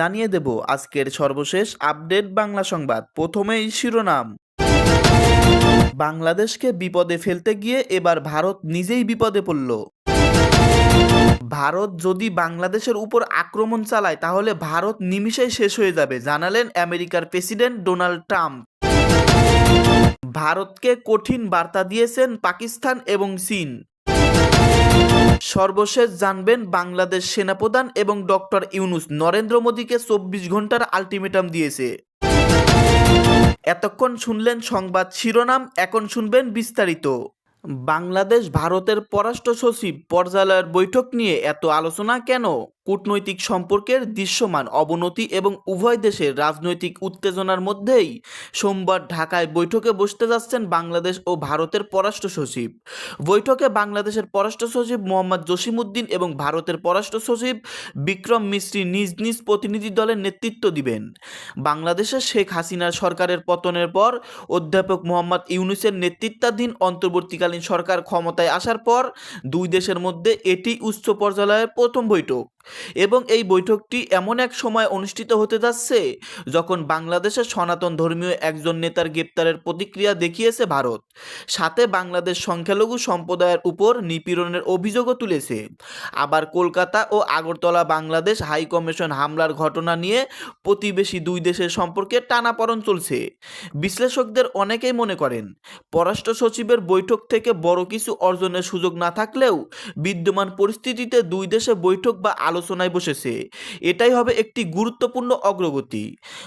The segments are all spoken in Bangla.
জানিয়ে দেব আজকের সর্বশেষ আপডেট বাংলা সংবাদ। প্রথমেই শিরোনাম। বাংলাদেশকে বিপদে ফেলতে গিয়ে এবার ভারত নিজেই বিপদে পড়ল। ভারত যদি বাংলাদেশের উপর আক্রমণ চালায়, তাহলে ভারত নিমিষেই শেষ হয়ে যাবে, জানালেন আমেরিকার প্রেসিডেন্ট ডোনাল্ড ট্রাম্প। ভারতকে কঠিন বার্তা দিয়েছেন পাকিস্তান এবং চীন। সর্বশেষ জানবেন বাংলাদেশ সেনাপ্রধান এবং ডক্টর ইউনুস নরেন্দ্র মোদীকে চব্বিশ ঘণ্টার আলটিমেটাম দিয়েছে। এতক্ষণ শুনলেন সংবাদ শিরোনাম, এখন শুনবেন বিস্তারিত। বাংলাদেশ, ভারতের পররাষ্ট্র সচিব পর্যালয়ের বৈঠক নিয়ে এত আলোচনা কেন? কূটনৈতিক সম্পর্কের দৃশ্যমান অবনতি এবং উভয় দেশের রাজনৈতিক উত্তেজনার মধ্যেই সোমবার ঢাকায় বৈঠকে বসতে যাচ্ছেন বাংলাদেশ ও ভারতের পররাষ্ট্র সচিব। বৈঠকে বাংলাদেশের পররাষ্ট্র সচিব মোহাম্মদ জসিমউদ্দিন এবং ভারতের পররাষ্ট্র সচিব বিক্রম মিস্ত্রি নিজ নিজ প্রতিনিধি দলের নেতৃত্ব দিবেন। বাংলাদেশের শেখ হাসিনার সরকারের পতনের পর অধ্যাপক মোহাম্মদ ইউনুসের নেতৃত্বাধীন অন্তর্বর্তীকালীন সরকার ক্ষমতায় আসার পর দুই দেশের মধ্যে এটি উচ্চ পর্যায়ের প্রথম বৈঠক। এবং এই বৈঠকটি এমন এক সময় অনুষ্ঠিত হতে যাচ্ছে যখন বাংলাদেশের সনাতন ধর্মীয় একজন নেতার গ্রেপ্তারের প্রতিক্রিয়া দেখিয়েছে ভারত। সাথে বাংলাদেশ সংখ্যালঘু সম্প্রদায়ের উপর নিপীড়নের অভিযোগও তুলেছে। আবার কলকাতা ও আগরতলা বাংলাদেশ হাই কমিশন হামলার ঘটনা নিয়ে প্রতিবেশী দুই দেশের সম্পর্কে টানাপড়ন চলছে। বিশ্লেষকদের অনেকেই মনে করেন, পররাষ্ট্র সচিবের বৈঠক থেকে বড় কিছু অর্জনের সুযোগ না থাকলেও বিদ্যমান পরিস্থিতিতে দুই দেশে বৈঠক বা আলোচনায় বসেছে। এটাই হবে একটি গুরুত্বপূর্ণ অগ্রগতি।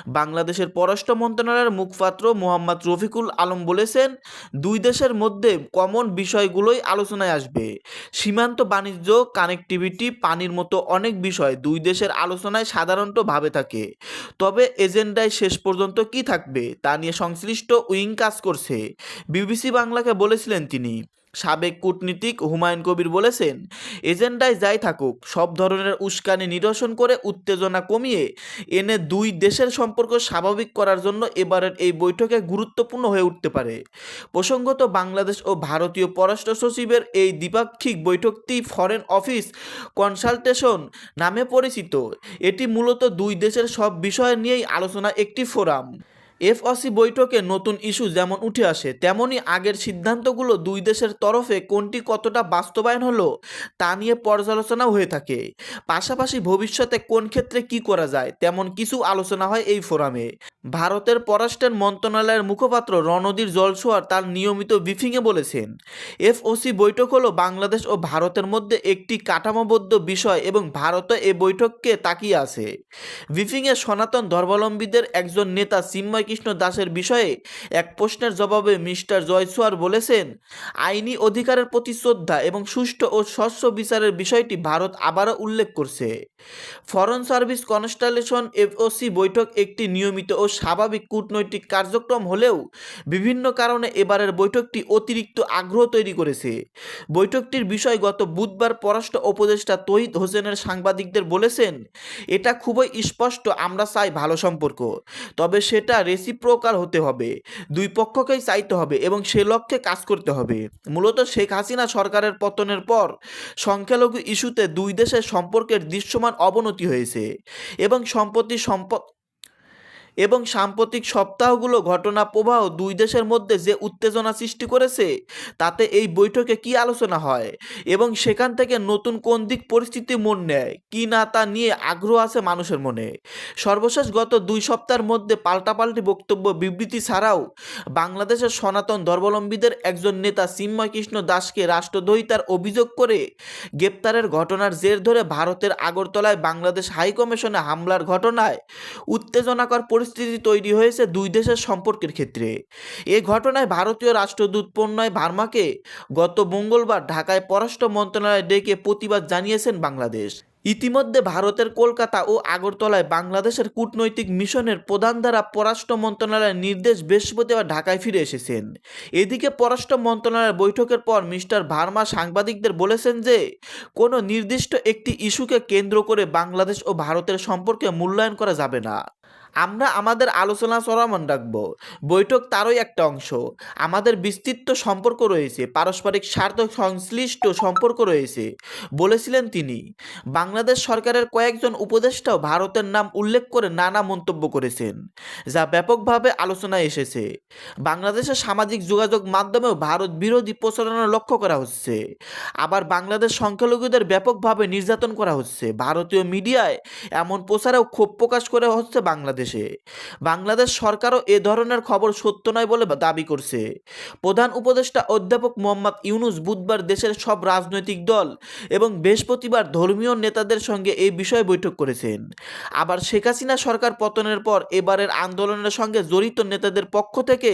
বাংলাদেশের পররাষ্ট্র মন্ত্রণালয়ের মুখপাত্র মোহাম্মদ রফিকুল আলম বলেছেন, দুই দেশের মধ্যে কমন বিষয়গুলোই আলোচনায় আসবে। সীমান্ত বাণিজ্য, কানেক্টিভিটি, পানির মতো অনেক বিষয় দুই দেশের আলোচনায় সাধারণত ভাবে থাকে। তবে এজেন্ডায় শেষ পর্যন্ত কি থাকবে তা নিয়ে সংশ্লিষ্ট উইং কাজ করছে। বিবিসি বাংলাকে বলেছিলেন তিনি। সাবেক কূটনীতিক হুমায়ুন কবির বলেছেন, এজেন্ডায় যাই থাকুক, সব ধরনের উস্কানি নিরসন করে উত্তেজনা কমিয়ে এনে দুই দেশের সম্পর্ক স্বাভাবিক করার জন্য এবারের এই বৈঠকে গুরুত্বপূর্ণ হয়ে উঠতে পারে। প্রসঙ্গত, বাংলাদেশ ও ভারতীয় পররাষ্ট্র সচিবের এই দ্বিপাক্ষিক বৈঠকটি ফরেন অফিস কনসালটেশন নামে পরিচিত। এটি মূলত দুই দেশের সব বিষয় নিয়েই আলোচনা একটি ফোরাম। এফঅসি বৈঠকে নতুন ইস্যু যেমন উঠে আসে, তেমনি আগের সিদ্ধান্তগুলো দুই দেশের তরফে কোনটি কতটা বাস্তবায়ন হলো তা নিয়ে পর্যালোচনাও হয়ে থাকে। পাশাপাশি ভবিষ্যতে কোন ক্ষেত্রে কি করা যায়, তেমন কিছু আলোচনা হয় এই ফোরামে। ভারতের পররাষ্ট্রের মন্ত্রণালয়ের মুখপাত্র রণদীর জলসোয়ার তার নিয়মিত ব্রিফিংয়ে বলেছেন, এফওসি বৈঠক হলো বাংলাদেশ ও ভারতের মধ্যে একটি কাঠামোবদ্ধ বিষয় এবং ভারতও এ বৈঠককে তাকিয়ে আছে। ব্রিফিংয়ে সনাতন ধর্মাবলম্বীদের একজন নেতা চিন্ময় কৃষ্ণ দাসের বিষয়ে এক প্রশ্নের জবাবে মিস্টার জয়সওয়ার বলেছেন, আইনি অধিকারের প্রতি শ্রদ্ধা এবং সুষ্ঠু ও স্বচ্ছ বিচারের বিষয়টি ভারত আবারও উল্লেখ করছে। ফরেন সার্ভিস কনস্টালেশন এফওসি বৈঠক একটি নিয়মিত ও স্বাভাবিক কূটনৈতিক কার্যক্রম হলেও বিভিন্ন কারণে এবারের বৈঠকটি অতিরিক্ত আগ্রহ তৈরি করেছে। বৈঠকটির বিষয় গত বুধবার পররাষ্ট্র উপদেষ্টা তহিদ হোসেনের সাংবাদিকদের বলেছেন, এটা খুবই স্পষ্ট, আমরা চাই ভালো সম্পর্ক। তবে সেটা রেসিপ্রোকাল হতে হবে। দুই পক্ষকেই চাইতে হবে এবং সে লক্ষ্যে কাজ করতে হবে। মূলত শেখ হাসিনা সরকারের পতনের পর সংখ্যালঘু ইস্যুতে দুই দেশের সম্পর্কের দৃশ্যমান অবনতি হয়েছে এবং সম্পত্তি সম্পদ এবং সাম্প্রতিক সপ্তাহগুলো ঘটনা প্রবাহ দুই দেশের মধ্যে যে উত্তেজনা সৃষ্টি করেছে, তাতে এই বৈঠকে কি আলোচনা হয় এবং সেখান থেকে নতুন কোন দিক পরিস্থিতি মন নেয়, কি না তা নিয়ে আগ্রহ আছে মানুষের মনে। সর্বশেষ গত দুই সপ্তাহের মধ্যে পাল্টাপাল্টি বক্তব্য বিবৃতি ছাড়াও বাংলাদেশের সনাতন ধর্মাবলম্বীদের একজন নেতা সিম্ময় কৃষ্ণ দাসকে রাষ্ট্রদ্রোহিতার অভিযোগ করে গ্রেপ্তারের ঘটনার জের ধরে ভারতের আগরতলায় বাংলাদেশ হাইকমিশনে হামলার ঘটনায় উত্তেজনাকর পরিস্থিতি তৈরি হয়েছে দুই দেশের সম্পর্কের ক্ষেত্রে। এ ঘটনায় ভারতীয় রাষ্ট্রদূত পণ্যয় ভার্মাকে গত মঙ্গলবার ঢাকায় পররাষ্ট্র মন্ত্রণালয়ে ডেকে প্রতিবাদ জানিয়েছেন বাংলাদেশ। ইতিমধ্যে ভারতের কলকাতা ও আগরতলায় বাংলাদেশের কূটনৈতিক মিশনের প্রধান দ্বারা পররাষ্ট্র মন্ত্রণালয়ের নির্দেশ বৃহস্পতিবার ঢাকায় ফিরে এসেছেন। এদিকে পররাষ্ট্র মন্ত্রণালয়ের বৈঠকের পর মিস্টার ভার্মা সাংবাদিকদের বলেছেন যে, কোনো নির্দিষ্ট একটি ইস্যুকে কেন্দ্র করে বাংলাদেশ ও ভারতের সম্পর্কে মূল্যায়ন করা যাবে না। আমরা আমাদের আলোচনা চলমান রাখব। বৈঠক তারই একটা অংশ। আমাদের বিস্তৃত সম্পর্ক রয়েছে, পারস্পরিক স্বার্থ সংশ্লিষ্ট সম্পর্ক রয়েছে, বলেছিলেন তিনি। বাংলাদেশ সরকারের কয়েকজন উপদেষ্টাও ভারতের নাম উল্লেখ করে নানা মন্তব্য করেছেন, যা ব্যাপকভাবে আলোচনায় এসেছে। বাংলাদেশের সামাজিক যোগাযোগ মাধ্যমেও ভারত বিরোধী প্রচারণা লক্ষ্য করা হচ্ছে। আবার বাংলাদেশ সংখ্যালঘুদের ব্যাপকভাবে নির্যাতন করা হচ্ছে। ভারতীয় মিডিয়ায় এমন প্রচারেও ক্ষোভ প্রকাশ করে হচ্ছে বাংলাদেশে। বাংলাদেশ সরকারও এ ধরনের খবর সত্য নয় বলে দাবি করছে। প্রধান উপদেষ্টা অধ্যাপক মোহাম্মদ ইউনুস বুধবার দেশের সব রাজনৈতিক দল এবং বৃহস্পতিবার ধর্মীয় নেতাদের সঙ্গে এই বিষয়ে বৈঠক করেছেন। আবার শেখ হাসিনা সরকার পতনের পর এবারের আন্দোলনের সঙ্গে জড়িত নেতাদের পক্ষ থেকে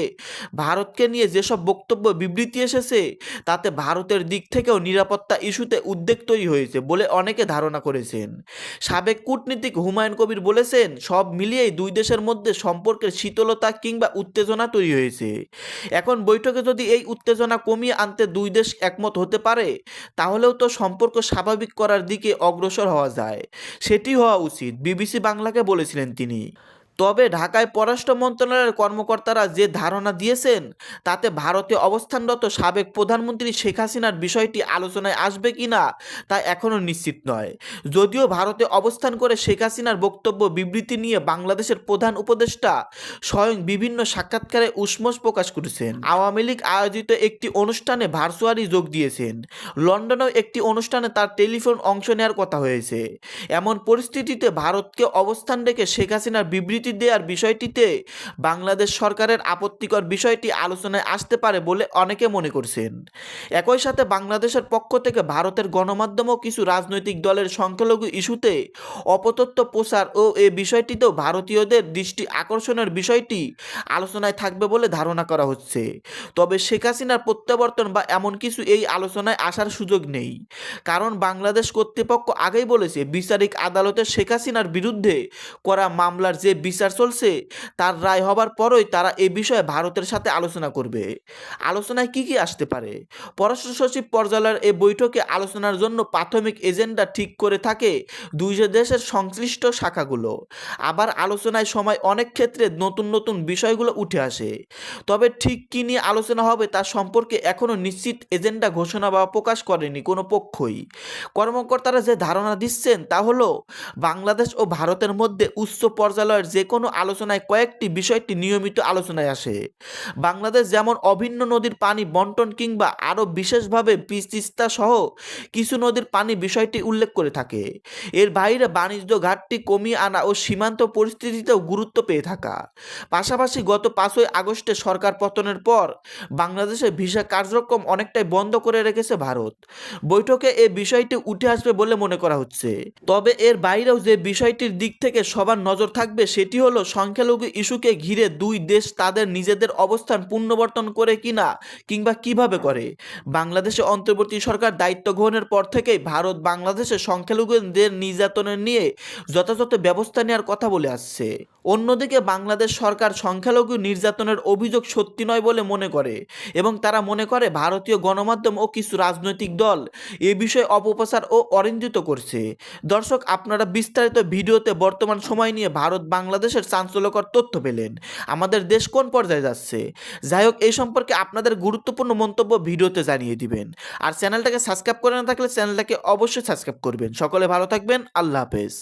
ভারতকে নিয়ে যেসব বক্তব্য বিবৃতি এসেছে, তাতে ভারতের দিক থেকেও নিরাপত্তা ইস্যুতে উদ্বেগ তৈরি হয়েছে বলে অনেকে ধারণা করেছেন। সাবেক কূটনীতিক হুমায়ুন কবির বলেছেন, সব মিলিয়েই দুই দেশের মধ্যে সম্পর্কের শীতলতা কিংবা উত্তেজনা তৈরি হয়েছে। এখন বৈঠকে যদি এই উত্তেজনা কমিয়ে আনতে দুই দেশ একমত হতে পারে, তাহলেও তো সম্পর্ক স্বাভাবিক করার দিকে অগ্রসর হওয়া যায়। সেটি হওয়া উচিত, বিবিসি বাংলাকে বলেছিলেন তিনি। তবে ঢাকায় পররাষ্ট্র মন্ত্রণালয়ের কর্মকর্তারা যে ধারণা দিয়েছেন, তাতে ভারতে অবস্থানরত সাবেক প্রধানমন্ত্রী শেখ হাসিনার বিষয়টি আলোচনায় আসবে কি না, তা এখনও নিশ্চিত নয়। যদিও ভারতে অবস্থান করে শেখ হাসিনার বক্তব্য বিবৃতি নিয়ে বাংলাদেশের প্রধান উপদেষ্টা স্বয়ং বিভিন্ন সাক্ষাৎকারে উষ্মস প্রকাশ করেছেন। আওয়ামী লীগ আয়োজিত একটি অনুষ্ঠানে ভার্চুয়ালি যোগ দিয়েছেন। লন্ডনেও একটি অনুষ্ঠানে তার টেলিফোন অংশ নেওয়ার কথা হয়েছে। এমন পরিস্থিতিতে ভারতকে অবস্থান রেখে শেখ হাসিনার বিবৃতি দেওয়ার বিষয়টিতে বাংলাদেশ সরকারের আপত্তিকর বিষয়টি আলোচনায় আসতে পারে বলে অনেকে মনে করছেন। একই সাথে বাংলাদেশের পক্ষ থেকে ভারতের গণমাধ্যমও কিছু রাজনৈতিক দলের সংখ্যালঘু ইস্যুতে অপতথ্য প্রচার ও এ বিষয়টিতেও ভারতীয়দের দৃষ্টি আকর্ষণের বিষয়টি আলোচনায় থাকবে বলে ধারণা করা হচ্ছে। তবে শেখ হাসিনার প্রত্যাবর্তন বা এমন কিছু এই আলোচনায় আসার সুযোগ নেই। কারণ বাংলাদেশ কর্তৃপক্ষ আগেই বলেছে, বিচারিক আদালতে শেখ হাসিনার বিরুদ্ধে করা মামলার যে বিচার চলছে, তার রায় হবার পরই তারা এ বিষয়ে ভারতের সাথে আলোচনা করবে। আলোচনায় কি কি আসতে পারে? পররাষ্ট্র সচিব পর্যালয়ের এই বৈঠকে আলোচনার জন্য প্রাথমিক এজেন্ডা ঠিক করে থাকে দুই দেশের সংশ্লিষ্ট শাখাগুলো। আবার আলোচনায় সময় অনেক ক্ষেত্রে নতুন নতুন বিষয়গুলো উঠে আসে। তবে ঠিক কী নিয়ে আলোচনা হবে তা সম্পর্কে এখনও নিশ্চিত এজেন্ডা ঘোষণা বা প্রকাশ করেনি কোনো পক্ষই। কর্মকর্তারা যে ধারণা দিচ্ছেন তা হলো, বাংলাদেশ ও ভারতের মধ্যে উচ্চ পর্যালয়ের যে কোনো আলোচনায় কয়েকটি বিষয়টি নিয়মিত আলোচনায় আসে। বাংলাদেশ যেমন অভিন্ন নদীর পানি বন্টন কিংবা আরও বিশেষভাবে তিস্তা সহ কিছু নদীর পানি বিষয়টি উল্লেখ করে থাকে। এর বাইরে বাণিজ্য ঘাটতি কমিয়ে আনা ও সীমান্ত পরিস্থিতিতেও গুরুত্ব পেয়ে থাকা। পাশাপাশি গত পাঁচই আগস্টে সরকার পতনের পর বাংলাদেশে ভিসা কার্যক্রম অনেকটাই বন্ধ করে রেখেছে ভারত। বৈঠকে এ বিষয়টি উঠে আসবে বলে মনে করা হচ্ছে। তবে এর বাইরেও যে বিষয়টির দিক থেকে সবার নজর থাকবে সেটি হলো, সংখ্যালঘু ইস্যুকে ঘিরে দুই দেশ তাদের নিজেদের অবস্থান পুনর্বর্তন করে কিনা কিংবা কীভাবে করে। বাংলাদেশে অন্তর্বর্তী সরকার দায়িত্ব গ্রহণের পর থেকেই ভারত বাংলাদেশে সংখ্যালঘুদের নির্যাতনের নিয়ে যথাযথ ব্যবস্থা নেওয়ার কথা বলে আসছে। অন্যদিকে বাংলাদেশ সরকার সংখ্যালঘু নির্যাতনের অভিযোগ সত্যি নয় বলে মনে করে এবং তারা মনে করে ভারতীয় গণমাধ্যম ও কিছু রাজনৈতিক দল এ বিষয়ে অপপ্রচার ও অরিঞ্জিত করছে। দর্শক, আপনারা বিস্তারিত ভিডিওতে বর্তমান সময় নিয়ে ভারত বাংলাদেশের চাঞ্চল্যকর তথ্য পেলেন। আমাদের দেশ কোন পর্যায়ে যাচ্ছে? যাই হোক, এই সম্পর্কে আপনাদের গুরুত্বপূর্ণ মন্তব্য ভিডিওতে জানিয়ে দিবেন। আর চ্যানেলটাকে সাবস্ক্রাইব করে না থাকলে চ্যানেলটাকে অবশ্যই সাবস্ক্রাইব করবেন। সকলে ভালো থাকবেন। আল্লাহ হাফেজ।